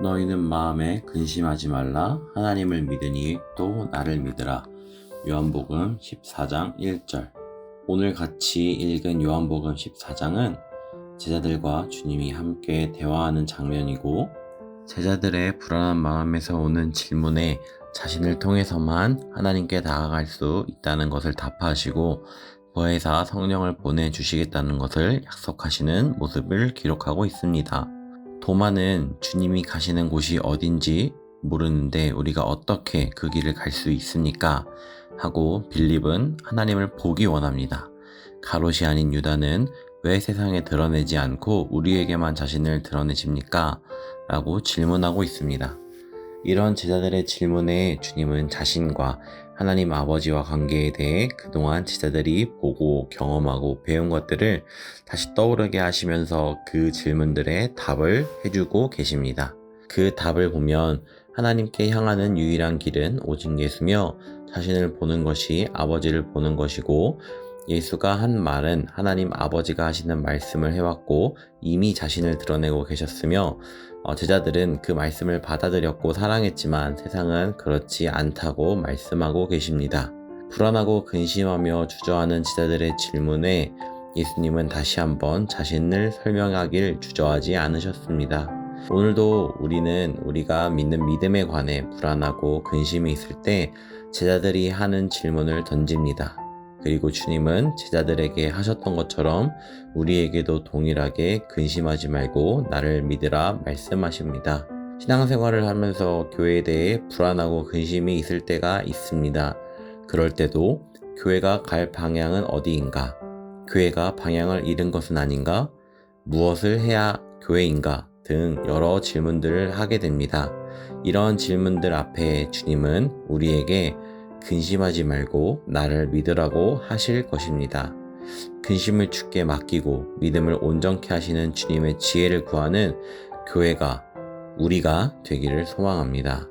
너희는 마음에 근심하지 말라 하나님을 믿으니 또 나를 믿으라. 요한복음 14장 1절. 오늘 같이 읽은 요한복음 14장은 제자들과 주님이 함께 대화하는 장면이고 제자들의 불안한 마음에서 오는 질문에 자신을 통해서만 하나님께 다가갈 수 있다는 것을 답하시고 보혜사 성령을 보내주시겠다는 것을 약속하시는 모습을 기록하고 있습니다. 도마는 주님이 가시는 곳이 어딘지 모르는데 우리가 어떻게 그 길을 갈 수 있습니까? 하고 빌립은 하나님을 보기 원합니다. 가롯이 아닌 유다는 왜 세상에 드러내지 않고 우리에게만 자신을 드러내십니까? 라고 질문하고 있습니다. 이런 제자들의 질문에 주님은 자신과 하나님 아버지와 관계에 대해 그동안 제자들이 보고 경험하고 배운 것들을 다시 떠오르게 하시면서 그 질문들의 답을 해주고 계십니다. 그 답을 보면 하나님께 향하는 유일한 길은 오직 예수며 자신을 보는 것이 아버지를 보는 것이고 예수가 한 말은 하나님 아버지가 하시는 말씀을 해왔고 이미 자신을 드러내고 계셨으며 어, 제자들은 그 말씀을 받아들였고 사랑했지만 세상은 그렇지 않다고 말씀하고 계십니다. 불안하고 근심하며 주저하는 제자들의 질문에 예수님은 다시 한번 자신을 설명하길 주저하지 않으셨습니다. 오늘도 우리는 우리가 믿는 믿음에 관해 불안하고 근심이 있을 때 제자들이 하는 질문을 던집니다. 그리고 주님은 제자들에게 하셨던 것처럼 우리에게도 동일하게 근심하지 말고 나를 믿으라 말씀하십니다. 신앙생활을 하면서 교회에 대해 불안하고 근심이 있을 때가 있습니다. 그럴 때도 교회가 갈 방향은 어디인가? 교회가 방향을 잃은 것은 아닌가? 무엇을 해야 교회인가? 등 여러 질문들을 하게 됩니다. 이런 질문들 앞에 주님은 우리에게 근심하지 말고 나를 믿으라고 하실 것입니다. 근심을 주께 맡기고 믿음을 온전케 하시는 주님의 지혜를 구하는 교회가 우리가 되기를 소망합니다.